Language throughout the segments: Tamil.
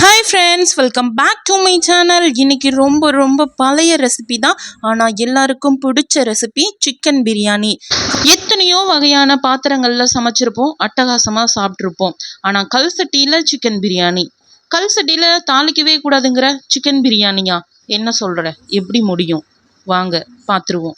Hi friends welcome back to my channel இன்றைக்கி ரொம்ப ரொம்ப பழைய ரெசிபி தான். ஆனால் எல்லாருக்கும் பிடிச்ச ரெசிபி சிக்கன் பிரியாணி எத்தனையோ வகையான பாத்திரங்களில் சமைச்சிருப்போம். அட்டகாசமாக சாப்பிட்ருப்போம் ஆனால் கல் சட்டியில் சிக்கன் பிரியாணி கல் சட்டியில் தாளிக்கவே கூடாதுங்கிற சிக்கன் பிரியாணியா என்ன சொல்கிற எப்படி முடியும்? வாங்க. பார்த்துருவோம்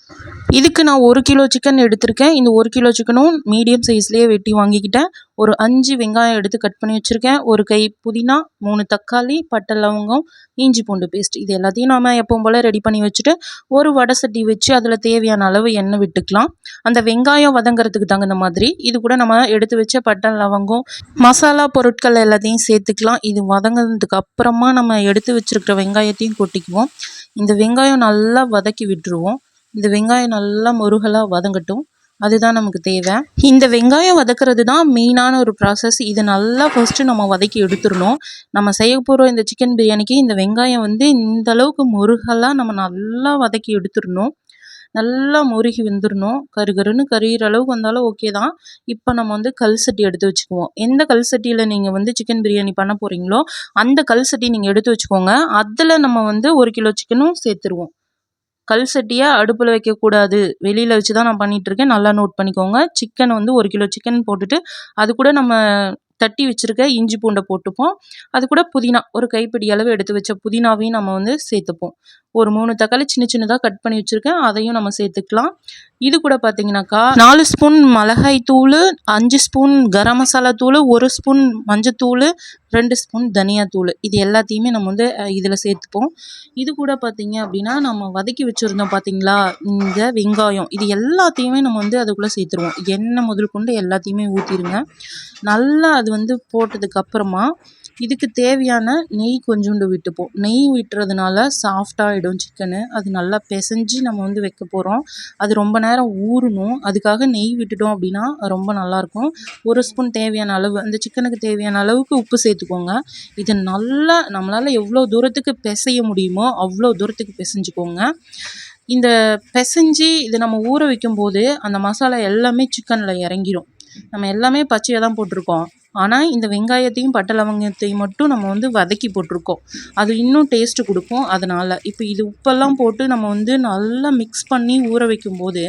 இதுக்கு நான் ஒரு கிலோ சிக்கன் எடுத்திருக்கேன். இந்த ஒரு கிலோ சிக்கனும் மீடியம் சைஸ்லேயே வெட்டி வாங்கிக்கிட்டேன். ஒரு அஞ்சு வெங்காயம் எடுத்து கட் பண்ணி வச்சுருக்கேன். ஒரு கை புதினா மூணு தக்காளி பட்டை லவங்கம் இஞ்சி பூண்டு பேஸ்ட் இது எல்லாத்தையும் நாம் எப்பவும் போல் ரெடி பண்ணி வச்சுட்டு ஒரு வடை சட்டி வச்சு அதில் தேவையான அளவு எண்ணெய் விட்டுக்கலாம். அந்த வெங்காயம் வதங்குறதுக்கு தகுந்த மாதிரி இது கூட நம்ம எடுத்து வச்ச பட்டை லவங்கம் மசாலா பொருட்கள் எல்லாத்தையும் சேர்த்துக்கலாம். இது வதங்கினதுக்கு அப்புறமா நம்ம எடுத்து வச்சுருக்கிற வெங்காயத்தையும் கொட்டிக்குவோம். இந்த வெங்காயம் நல்லா வதக்கி விட்டுருவோம். இந்த வெங்காயம் நல்லா முருகலாக வதங்கட்டும். அதுதான் நமக்கு தேவை. இந்த வெங்காயம் வதக்கிறது தான் மெயினான ஒரு ப்ராசஸ் இதை நல்லா ஃபஸ்ட்டு நம்ம வதக்கி எடுத்துடணும். நம்ம செய்ய போகிற இந்த சிக்கன் பிரியாணிக்கு இந்த வெங்காயம் வந்து இந்த அளவுக்கு முருகலாக நம்ம நல்லா வதக்கி எடுத்துடணும். நல்லா முருகி வந்துடணும். கரு கருன்னு அளவுக்கு வந்தாலும் ஓகே தான். இப்போ நம்ம வந்து கல் சட்டி எடுத்து வச்சுக்குவோம். எந்த கல் சட்டியில் நீங்கள் வந்து சிக்கன் பிரியாணி பண்ண போகிறீங்களோ அந்த கல் சட்டி நீங்கள் எடுத்து வச்சுக்கோங்க. அதில் நம்ம வந்து ஒரு கிலோ சிக்கனும் சேர்த்துருவோம். கல் சட்டியை அடுப்பில் வைக்கக்கூடாது. வெளியில் வச்சு தான் நான் பண்ணிகிட்ருக்கேன் நல்லா நோட் பண்ணிக்கோங்க. சிக்கன் வந்து ஒரு கிலோ சிக்கன் போட்டுட்டு அது கூட நம்ம தட்டி வச்சுருக்க இஞ்சி பூண்டை போட்டுப்போம். அது கூட புதினா ஒரு கைப்பிடி அளவு எடுத்து வச்ச புதினாவையும் நம்ம வந்து சேர்த்துப்போம். ஒரு மூணு தக்காளி சின்ன சின்னதாக கட் பண்ணி வச்சுருக்கேன். அதையும் நம்ம சேர்த்துக்கலாம். இது கூட பார்த்தீங்கன்னாக்கா நாலு ஸ்பூன் மிளகாய் தூள் அஞ்சு ஸ்பூன் கரம் மசாலா தூள் ஒரு ஸ்பூன் மஞ்சத்தூள் ரெண்டு ஸ்பூன் தனியாத்தூள் இது எல்லாத்தையுமே நம்ம வந்து இதில் சேர்த்துப்போம். இது கூட பார்த்தீங்க அப்படின்னா நம்ம வதக்கி வச்சுருந்தோம் பார்த்தீங்களா இந்த வெங்காயம். இது எல்லாத்தையுமே நம்ம வந்து அதுக்குள்ளே சேர்த்துருவோம். எண்ணெய் முதல் கொண்டு எல்லாத்தையுமே ஊற்றிடுங்க நல்லா அது வந்து போட்டதுக்கப்புறமா இதுக்கு தேவையான நெய் கொஞ்சோண்டு விட்டுப்போம். நெய் விட்டுறதுனால சாஃப்டாகிடும் சிக்கனு அது நல்லா பிசைஞ்சு நம்ம வந்து வைக்க போகிறோம் அது ரொம்ப நேரம் ஊறணும். அதுக்காக நெய் விட்டுட்டோம் அப்படின்னா ரொம்ப நல்லாயிருக்கும் ஒரு ஸ்பூன் தேவையான அளவு அந்த சிக்கனுக்கு தேவையான அளவுக்கு உப்பு சேர்த்துக்கோங்க. இது நல்லா நம்மளால் எவ்வளோ தூரத்துக்கு பிசைய முடியுமோ அவ்வளோ தூரத்துக்கு பிசைஞ்சுக்கோங்க. இந்த பிசைஞ்சு இதை நம்ம ஊற வைக்கும்போது அந்த மசாலா எல்லாமே சிக்கனில் இறங்கிடும் நம்ம எல்லாமே பச்சையாக தான் போட்டிருக்கோம். ஆனால் இந்த வெங்காயத்தையும் பட்டை லவங்கத்தையும் மட்டும் நம்ம வந்து வதக்கி போட்டிருக்கோம். அது இன்னும் டேஸ்ட்டு கொடுக்கும். அதனால் இப்போ இது உப்பெல்லாம் போட்டு நம்ம வந்து நல்லா மிக்ஸ் பண்ணி ஊற வைக்கும்போது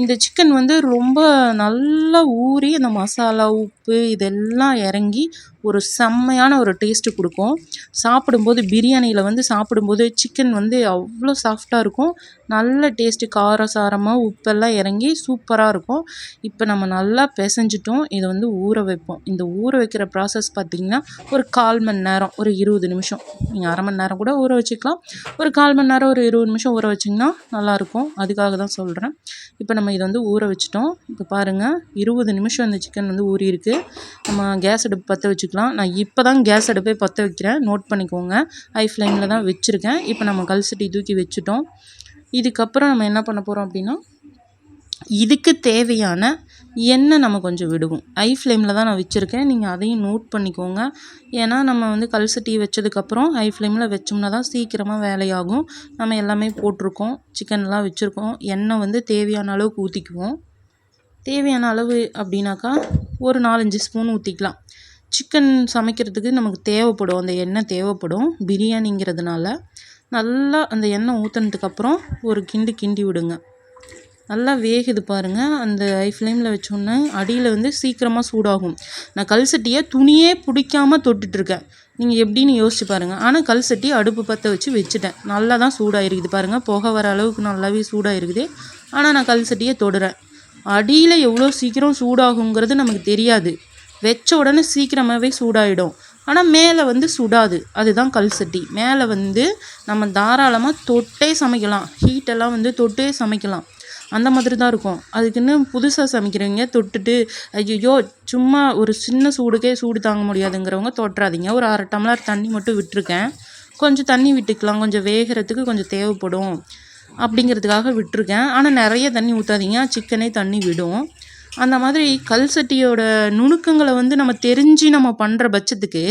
இந்த சிக்கன் வந்து ரொம்ப நல்லா ஊறி அந்த மசாலா உப்பு இதெல்லாம் இறங்கி ஒரு செம்மையான ஒரு டேஸ்ட்டு கொடுக்கும். சாப்பிடும்போது பிரியாணியில் வந்து சாப்பிடும்போது சிக்கன் வந்து அவ்வளோ சாஃப்டாக இருக்கும். நல்ல டேஸ்ட்டு காரம் சாரமாக உப்பெல்லாம் இறங்கி சூப்பராக இருக்கும். இப்போ நம்ம நல்லா பிசைஞ்சிட்டோம். இதை வந்து ஊற வைப்போம். இந்த ஊற வைக்கிற ப்ராசஸ் பார்த்திங்கன்னா ஒரு கால் மணி நேரம் ஒரு இருபது நிமிஷம். நீங்கள் அரை மணி நேரம் கூட ஊற வச்சுக்கலாம். ஒரு கால் மணி நேரம் ஒரு இருபது நிமிஷம் ஊற வச்சிங்கன்னா நல்லாயிருக்கும் அதுக்காக தான் சொல்கிறேன் இப்போ நம்ம நம்ம இதை வந்து ஊற வச்சிட்டோம். இப்போ பாருங்கள் இருபது நிமிஷம் இந்த சிக்கன் வந்து ஊறியிருக்கு. நம்ம கேஸ் அடுப்பு பற்ற வச்சுக்கலாம். நான் இப்போ தான் கேஸ் அடுப்பே பற்ற வைக்கிறேன். நோட் பண்ணிக்கோங்க. ஹை ஃப்ளேமில் தான் வச்சுருக்கேன். இப்போ நம்ம கல் சட்டி தூக்கி வச்சுட்டோம். இதுக்கப்புறம் நம்ம என்ன பண்ண போகிறோம் அப்படின்னா இதுக்கு தேவையான எண்ணெய் நம்ம கொஞ்சம் விடுவோம். ஐ ஃப்ளேமில் தான் நான் வச்சுருக்கேன். நீங்கள் அதையும் நோட் பண்ணிக்கோங்க. ஏன்னா நம்ம வந்து கல் சட்டி வச்சதுக்கப்புறம் ஐ ஃப்ளேமில் வச்சோம்னா தான் சீக்கிரமாக வேலையாகும். நம்ம எல்லாமே போட்டிருக்கோம். சிக்கன்லாம் வச்சுருக்கோம். எண்ணெய் வந்து தேவையான அளவுக்கு ஊற்றிக்குவோம் தேவையான அளவு அப்படின்னாக்கா ஒரு நாலஞ்சு ஸ்பூன் ஊற்றிக்கலாம் சிக்கன் சமைக்கிறதுக்கு நமக்கு தேவைப்படும். அந்த எண்ணெய் தேவைப்படும். பிரியாணிங்கிறதுனால நல்லா அந்த எண்ணெய் ஊற்றுனதுக்கப்புறம் ஒரு கிண்டு கிண்டி விடுங்க. நல்லா வேகுது பாருங்கள் அந்த ஐ ஃப்ளேமில் வச்சோன்னே அடியில் வந்து சீக்கிரமாக சூடாகும். நான் கல் சட்டியை துணியே பிடிக்காம தொட்டுட்ருக்கேன் நீங்கள் எப்படின்னு யோசிச்சு பாருங்கள் ஆனால் கல் சட்டி அடுப்பு பற்ற வச்சு வச்சுட்டேன். நல்லா தான் சூடாக இருக்குது பாருங்கள் புகை வர அளவுக்கு நல்லாவே சூடாக இருக்குது ஆனால் நான் கல் சட்டியை தொடுறேன். அடியில் எவ்வளோ சீக்கிரம் சூடாகுங்கிறது நமக்கு தெரியாது. வச்ச உடனே சீக்கிரமாகவே சூடாயிடும். ஆனால் மேலே வந்து சுடாது. அதுதான் கல் சட்டி. மேலே வந்து நம்ம தாராளமாக தொட்டே சமைக்கலாம். ஹீட்டெல்லாம் வந்து தொட்டே சமைக்கலாம். அந்த மாதிரி தான் இருக்கும். அதுக்குன்னு புதுசாக சமைக்கிறவங்க தொட்டுட்டு ஐயோ சும்மா ஒரு சின்ன சூடுக்கே சூடு தாங்க முடியாதுங்கிறவங்க தொட்டுறாதீங்க. ஒரு அரை டம்ளர் தண்ணி மட்டும் விட்டுருக்கேன். கொஞ்சம் தண்ணி விட்டுக்கலாம். கொஞ்சம் வேகிறதுக்கு கொஞ்சம் தேவைப்படும் அப்படிங்கிறதுக்காக விட்டுருக்கேன். ஆனால் நிறைய தண்ணி ஊற்றாதீங்க சிக்கனே தண்ணி விடும். அந்த மாதிரி கல் சட்டியோட நுணுக்கங்களை வந்து நம்ம தெரிஞ்சு நம்ம பண்ணுற பட்சத்துக்கு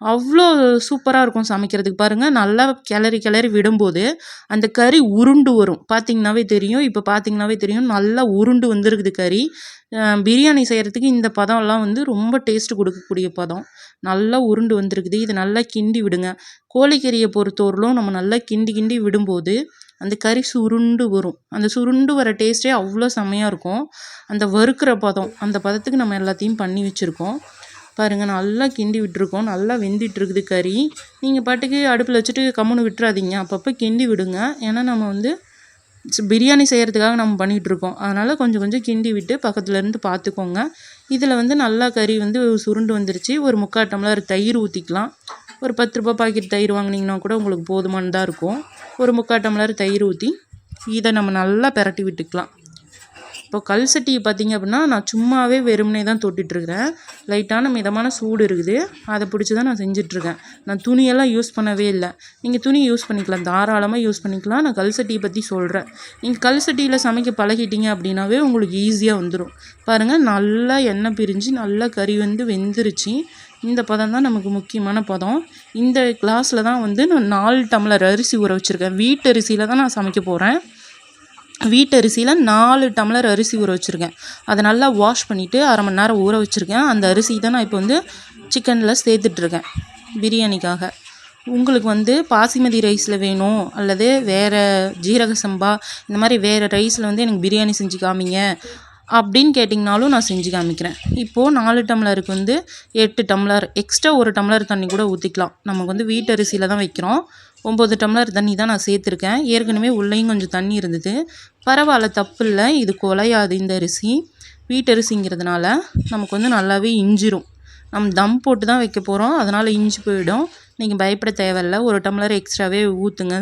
அவ்வளோ சூப்பராக இருக்கும் சமைக்கிறதுக்கு. பாருங்கள் நல்லா கிளறி கிளறி விடும்போது அந்த கறி உருண்டு வரும். பார்த்திங்கனாவே தெரியும். இப்போ பார்த்திங்கனாவே தெரியும். நல்லா உருண்டு வந்துருக்குது கறி. பிரியாணி செய்கிறதுக்கு இந்த பதம்லாம் வந்து ரொம்ப டேஸ்ட்டு கொடுக்கக்கூடிய பதம். நல்லா உருண்டு வந்திருக்குது. இது நல்லா கிண்டி விடுங்க. கோழிக்கறியை பொறுத்தவரையிலும் நம்ம நல்லா கிண்டி கிண்டி விடும்போது அந்த கறி சுருண்டு வரும். அந்த சுருண்டு வர டேஸ்ட்டே அவ்வளோ செம்மையாக இருக்கும். அந்த வறுக்கிற பதம் அந்த பதத்துக்கு நம்ம எல்லாத்தையும் பண்ணி வச்சுருக்கோம். பாருங்கள் நல்லா கிண்டி விட்டுருக்கோம். நல்லா வெந்துட்டுருக்குது கறி. நீங்கள் பாட்டுக்கு அடுப்பில் வச்சுட்டு கம்முன்னு விட்டுறாதீங்க. அப்பப்போ கிண்டி விடுங்க. ஏன்னா நம்ம வந்து பிரியாணி செய்கிறதுக்காக நம்ம பண்ணிகிட்ருக்கோம் அதனால் கொஞ்சம் கொஞ்சம் கிண்டி விட்டு பக்கத்துலேருந்து பார்த்துக்கோங்க இதில் வந்து நல்லா கறி வந்து சுருண்டு வந்துருச்சு. ஒரு முக்கால் டம்ளர் தயிர் ஊற்றிக்கலாம் ஒரு பத்து ரூபா பாக்கெட் தயிர் வாங்குனீங்கன்னா கூட உங்களுக்கு போதுமானதாக இருக்கும். ஒரு முக்கால் டம்ளர் தயிர் ஊற்றி இதை நம்ம நல்லா பிரட்டி விட்டுக்கலாம். இப்போ கல் சட்டியை பார்த்தீங்க அப்படின்னா நான் சும்மாவே வெறுமனே தான் தொட்டுட்ருக்கிறேன். லைட்டான மிதமான சூடு இருக்குது. அதை பிடிச்சி தான் நான் செஞ்சிட்ருக்கேன். நான் துணியெல்லாம் யூஸ் பண்ணவே இல்லை. நீங்கள் துணி யூஸ் பண்ணிக்கலாம். தாராளமாக யூஸ் பண்ணிக்கலாம். நான் கல் சட்டியை பற்றி சொல்கிறேன் நீங்கள் கல் சட்டியில் சமைக்க பழகிட்டீங்க அப்படின்னாவே உங்களுக்கு ஈஸியாக வந்துடும் பாருங்கள் நல்லா எண்ணெய் பிரிஞ்சு நல்லா கறி வந்து வெந்துருச்சு. இந்த பதம் தான் நமக்கு முக்கியமான பதம். இந்த கிளாஸில் தான் வந்து நான் நாலு டம்ளர் அரிசி ஊற வச்சுருக்கேன். வீட்டு அரிசியில் தான் நான் சமைக்க போகிறேன் வீட்டரிசியில் நாலு டம்ளர் அரிசி ஊற வச்சுருக்கேன். அதை நல்லா வாஷ் பண்ணிவிட்டு அரை மணி நேரம் ஊற வச்சுருக்கேன். அந்த அரிசி தான் நான் இப்போ வந்து சிக்கனில் சேர்த்துட்ருக்கேன் பிரியாணிக்காக. உங்களுக்கு வந்து பாசிமதி ரைஸில் வேணும் அல்லது வேறு ஜீரக சம்பா இந்த மாதிரி வேறு ரைஸில் வந்து எனக்கு பிரியாணி செஞ்சு காமிங்க. அப்படின்னு கேட்டிங்கனாலும் நான் செஞ்சு காமிக்கிறேன். இப்போது நாலு டம்ளருக்கு வந்து எட்டு டம்ளர் எக்ஸ்ட்ரா ஒரு டம்ளர் தண்ணி கூட ஊற்றிக்கலாம் நமக்கு வந்து வீட்டரிசியில் தான் வைக்கிறோம். ஒம்பது டம்ளர் தண்ணி தான் நான் சேர்த்துருக்கேன். ஏற்கனவே உள்ளேயும் கொஞ்சம் தண்ணி இருந்தது. பரவாயில்ல தப்பு இல்லை. இது குலையாது இந்த அரிசி. வீட்டரிசிங்கிறதுனால நமக்கு வந்து நல்லாவே இஞ்சிரும். நம்ம தம் போட்டு தான் வைக்க போகிறோம் அதனால் இஞ்சி போயிடும். நீங்கள் பயப்பட தேவையில்ல. ஒரு டம்ளர் எக்ஸ்ட்ராவே ஊற்றுங்க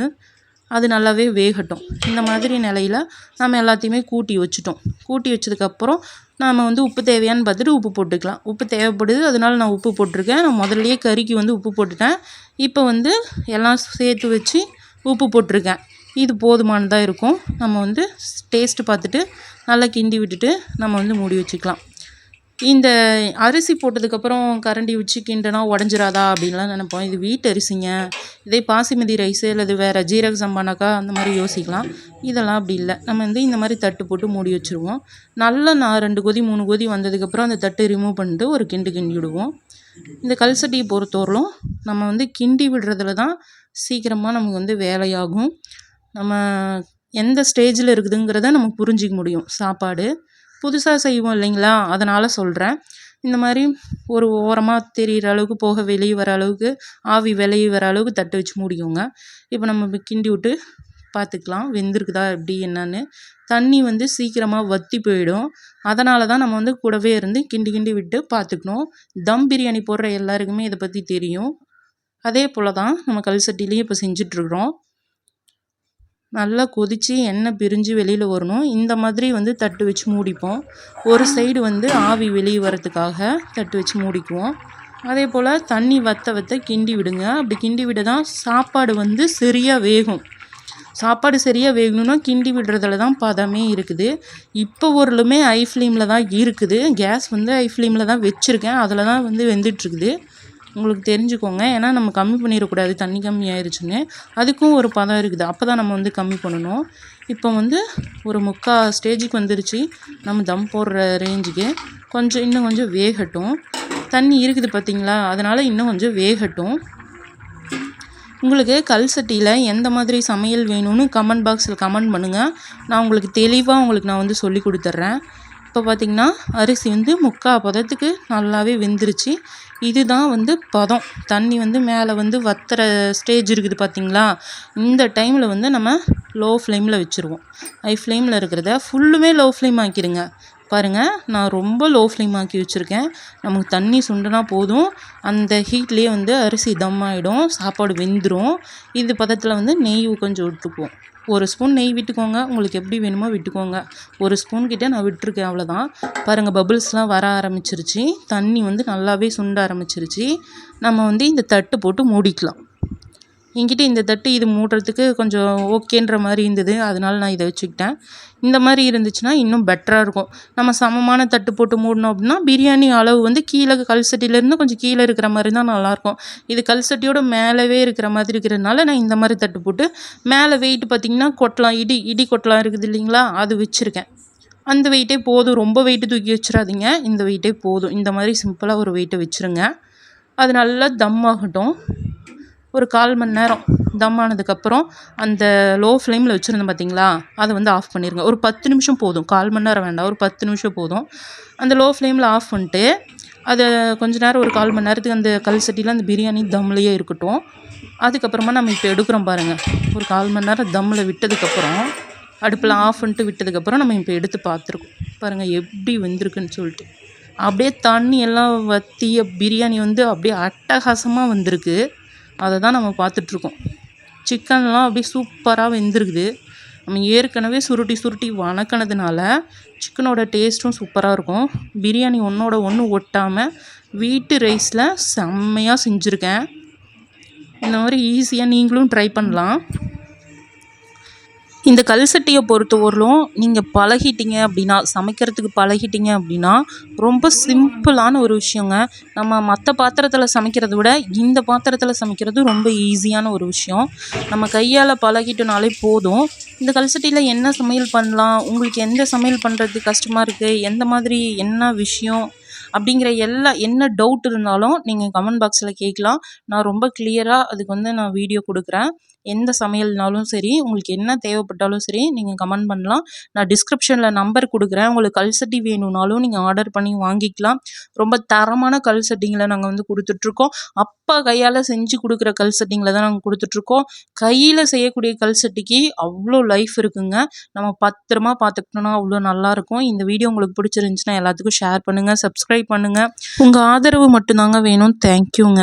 அது நல்லாவே வேகட்டும். இந்த மாதிரி நிலையில் நம்ம எல்லாத்தையுமே கூட்டி வச்சுட்டோம். கூட்டி வச்சதுக்கப்புறம் நாம் வந்து உப்பு தேவையான்னு பார்த்துட்டு உப்பு போட்டுக்கலாம். உப்பு தேவைப்படுது அதனால் நான் உப்பு போட்டிருக்கேன். நான் முதல்லையே கறிக்கு வந்து உப்பு போட்டுட்டேன். இப்போ வந்து எல்லாம் சேர்த்து வச்சு உப்பு போட்டிருக்கேன். இது போதுமானதாக இருக்கும். நம்ம வந்து டேஸ்ட்டு பார்த்துட்டு நல்லா கிண்டி விட்டுட்டு நம்ம வந்து மூடி வச்சுக்கலாம். இந்த அரிசி போட்டதுக்கப்புறம் கரண்டி வச்சு கிண்டுனா உடஞ்சிராதா அப்படின்லாம் நினைப்போம். இது வீட்டு அரிசிங்க. இதே பாசிமதி ரைஸு அல்லது வேறு ஜீரக சம்பானாக்கா அந்த மாதிரி யோசிக்கலாம். இதெல்லாம் அப்படி இல்லை. நம்ம வந்து இந்த மாதிரி தட்டு போட்டு மூடி வச்சுருவோம். நல்லா நான் ரெண்டு கொதி மூணு கொதி வந்ததுக்கப்புறம் அந்த தட்டு ரிமூவ் பண்ணிட்டு ஒரு கிண்டு கிண்டி விடுவோம். இந்த கல் சட்டியை பொறுத்தவரையிலும் நம்ம வந்து கிண்டி விடுறதுல தான் சீக்கிரமாக நமக்கு வந்து வேலையாகும். நம்ம எந்த ஸ்டேஜில் இருக்குதுங்கிறத நம்ம புரிஞ்சிக்க முடியும். சாப்பாடு. புதுசாக செய்வோம் இல்லைங்களா? அதனால் சொல்கிறேன் இந்த மாதிரி ஒரு ஓரமாக தெரிகிற அளவுக்கு போக வெளியே வர அளவுக்கு ஆவி வெளியே வர அளவுக்கு தட்டு வச்சு மூடிக்கோங்க. இப்போ நம்ம கிண்டி விட்டு பார்த்துக்கலாம் வெந்திருக்குதா? எப்படி? என்னன்னு. தண்ணி வந்து சீக்கிரமாக வற்றி போயிடும். அதனால தான் நம்ம வந்து கூடவே இருந்து கிண்டி கிண்டி விட்டு பார்த்துக்கணும் தம் பிரியாணி போடுற எல்லாருக்குமே இதை பற்றி தெரியும். அதே போல் தான் நம்ம கல் சட்டிலையும் இப்போ செஞ்சிட்ருக்குறோம் நல்லா கொதித்து எண்ணெய் பிரிஞ்சு வெளியில் வரணும். இந்த மாதிரி வந்து தட்டு வச்சு மூடிப்போம். ஒரு சைடு வந்து ஆவி வெளியே வரத்துக்காக தட்டு வச்சு மூடிக்குவோம். அதே போல் தண்ணி வற்ற வற்ற கிண்டி விடுங்க. அப்படி கிண்டி விட தான் சாப்பாடு வந்து சரியாக வேகும். சாப்பாடு சரியாக வேகணும்னா கிண்டி விடுறதுல தான் பதமே இருக்குது. இப்போ ஒருலுமே ஐ ஃப்ளேமில் தான் இருக்குது. கேஸ் வந்து ஐ ஃப்ளேமில் தான் வச்சுருக்கேன். அதில் தான் வந்து வெந்துட்டுருக்குது உங்களுக்கு தெரிஞ்சுக்கோங்க. ஏன்னா நம்ம கம்மி பண்ணிடக்கூடாது. தண்ணி கம்மி ஆயிடுச்சுன்னு அதுக்கும் ஒரு பதம் இருக்குது. அப்போ தான் நம்ம வந்து கம்மி பண்ணணும். இப்போ வந்து ஒரு முக்கால் ஸ்டேஜுக்கு வந்துருச்சு. நம்ம தம் போடுற ரேஞ்சுக்கு. கொஞ்சம் இன்னும் கொஞ்சம் வேகட்டும். தண்ணி இருக்குது பார்த்தீங்களா? அதனால் இன்னும் கொஞ்சம் வேகட்டும். உங்களுக்கு கல் சட்டியில் எந்த மாதிரி சமையல் வேணும்னு கமெண்ட் பாக்ஸில் கமெண்ட் பண்ணுங்கள் நான் உங்களுக்கு தெளிவாக உங்களுக்கு நான் வந்து சொல்லி கொடுத்துட்றேன். இப்போ பார்த்திங்கன்னா அரிசி வந்து முக்கால் பதத்துக்கு நல்லாவே வெந்துருச்சு. இதுதான் வந்து பதம். தண்ணி வந்து மேலே வந்து வத்துற ஸ்டேஜ் இருக்குது பார்த்திங்களா இந்த டைமில் வந்து நம்ம லோ ஃப்ளேமில் வச்சுருவோம் ஹை ஃப்ளேமில் இருக்கிறத ஃபுல்லுமே லோ ஃப்ளேம் ஆக்கிடுங்க பாருங்கள் நான் ரொம்ப லோ ஃப்ளேம் ஆக்கி வச்சுருக்கேன். நமக்கு தண்ணி சுண்டுனா போதும். அந்த ஹீட்லேயே வந்து அரிசி தம் ஆகிடும் சாப்பாடு வெந்துடும் இது பதத்தில் வந்து நெய் கொஞ்சம் விட்டுக்குவோம் ஒரு ஸ்பூன் நெய் விட்டுக்கோங்க. உங்களுக்கு எப்படி வேணுமோ விட்டுக்கோங்க. ஒரு ஸ்பூன் கிட்டே நான் விட்டுருக்கேன் அவ்வளோதான் பாருங்கள் பபுள்ஸ்லாம் வர ஆரம்பிச்சிருச்சு. தண்ணி வந்து நல்லாவே சுண்ட ஆரம்பிச்சிருச்சு. நம்ம வந்து இந்த தட்டு போட்டு மூடிக்கலாம். என்கிட்ட இந்த தட்டு இது மூடுறதுக்கு கொஞ்சம் ஓகேன்ற மாதிரி இருந்தது. அதனால நான் இதை வச்சுக்கிட்டேன். இந்த மாதிரி இருந்துச்சுன்னா இன்னும் பெட்டராக இருக்கும். நம்ம சமமான தட்டு போட்டு மூடினோம் அப்படின்னா பிரியாணி அளவு வந்து கீழே கல் சட்டியிலேருந்து கொஞ்சம் கீழே இருக்கிற மாதிரி தான் நல்லாயிருக்கும். இது கல் சட்டியோட மேலவே இருக்கிற மாதிரி இருக்கிறதுனால நான் இந்த மாதிரி தட்டு போட்டு மேலே வெயிட் பார்த்திங்கன்னா கொட்டலாம் இடி இடி கொட்டலாம் இருக்குது இல்லைங்களா? அது வச்சுருக்கேன். அந்த வெயிட்டே போதும். ரொம்ப வெயிட்டு தூக்கி வச்சிடாதீங்க. இந்த வெயிட்டே போதும். இந்த மாதிரி சிம்பிளாக ஒரு வெயிட்டை வச்சுருங்க. அது நல்லா தம் ஆகட்டும். ஒரு கால் மணி நேரம் தம் ஆனதுக்கப்புறம் அந்த லோ ஃப்ளேமில் வச்சுருந்தோம் பார்த்தீங்களா அதை வந்து ஆஃப் பண்ணிடுங்க ஒரு பத்து நிமிஷம் போதும். கால் மணி நேரம் வேண்டாம். ஒரு பத்து நிமிஷம் போதும். அந்த லோ ஃப்ளேமில் ஆஃப் பண்ணிட்டு அதை கொஞ்ச நேரம் ஒரு கால் மணி நேரத்துக்கு அந்த கல் சட்டியில் அந்த பிரியாணி தம்லேயே இருக்கட்டும். அதுக்கப்புறமா நம்ம இப்போ எடுக்கிறோம் பாருங்கள் ஒரு கால் மணி நேரம் தம்மில் விட்டதுக்கப்புறம் அடுப்பில் ஆஃப் பண்ணிட்டு விட்டதுக்கப்புறம் நம்ம இப்போ எடுத்து பார்த்துருக்கோம். பாருங்கள் எப்படி வந்திருக்குன்னு சொல்லிட்டு. அப்படியே தண்ணி எல்லாம் வற்றிய பிரியாணி வந்து அப்படியே அட்டகாசமாக வந்திருக்கு. அதை தான் நம்ம பார்த்துட்ருக்கோம். சிக்கன்லாம் அப்படியே சூப்பராக வெந்திருக்குது. நம்ம ஏற்கனவே சுருட்டி சுருட்டி வணக்கினதுனால சிக்கனோட டேஸ்ட்டும் சூப்பராக இருக்கும். பிரியாணி ஒன்றோட ஒன்று ஒட்டாமல் வீட்டு ரைஸில் செம்மையாக செஞ்சுருக்கேன். இந்த மாதிரி ஈஸியாக நீங்களும் ட்ரை பண்ணலாம். இந்த கல் சட்டியை பொறுத்தவரையிலும் நீங்கள் பழகிட்டீங்க அப்படின்னா சமைக்கிறதுக்கு பழகிட்டீங்க அப்படின்னா ரொம்ப சிம்பிளான ஒரு விஷயங்க. நம்ம மற்ற பாத்திரத்தில் சமைக்கிறத விட இந்த பாத்திரத்தில் சமைக்கிறது ரொம்ப ஈஸியான ஒரு விஷயம். நம்ம கையால் பழகிட்டோனாலே போதும். இந்த கல் சட்டியில் என்ன சமையல் பண்ணலாம்? உங்களுக்கு எந்த சமையல் பண்ணுறது கஷ்டமாக இருக்குது எந்த மாதிரி என்ன விஷயம்? அப்படிங்கிற எல்லா என்ன டவுட் இருந்தாலும் நீங்கள் கமெண்ட் பாக்ஸில் கேட்கலாம். நான் ரொம்ப கிளியராக அதுக்கு வந்து நான் வீடியோ கொடுக்குறேன். எந்த சமையல்னாலும் சரி உங்களுக்கு என்ன தேவைப்பட்டாலும் சரி நீங்கள் கமெண்ட் பண்ணலாம். நான் டிஸ்கிரிப்ஷனில் நம்பர் கொடுக்குறேன். உங்களுக்கு கல் சட்டி வேணும்னாலும் நீங்கள் ஆர்டர் பண்ணி வாங்கிக்கலாம். ரொம்ப தரமான கல் சட்டிங்களை நாங்கள் வந்து கொடுத்துட்ருக்கோம். அப்பா கையால் செஞ்சு கொடுக்குற கல் சட்டிங்களை தான் நாங்கள் கொடுத்துட்ருக்கோம். கையில் செய்யக்கூடிய கல் சட்டிக்கு அவ்வளோ லைஃப் இருக்குங்க. நம்ம பத்திரமா பார்த்துக்கிட்டோன்னா அவ்வளோ நல்லாயிருக்கும். இந்த வீடியோ உங்களுக்கு பிடிச்சிருந்துச்சின்னா எல்லாத்துக்கும் ஷேர் பண்ணுங்கள் சப்ஸ்கிரைப் பண்ணுங்கள் உங்கள் ஆதரவு மட்டும்தாங்க வேணும். தேங்க்யூங்க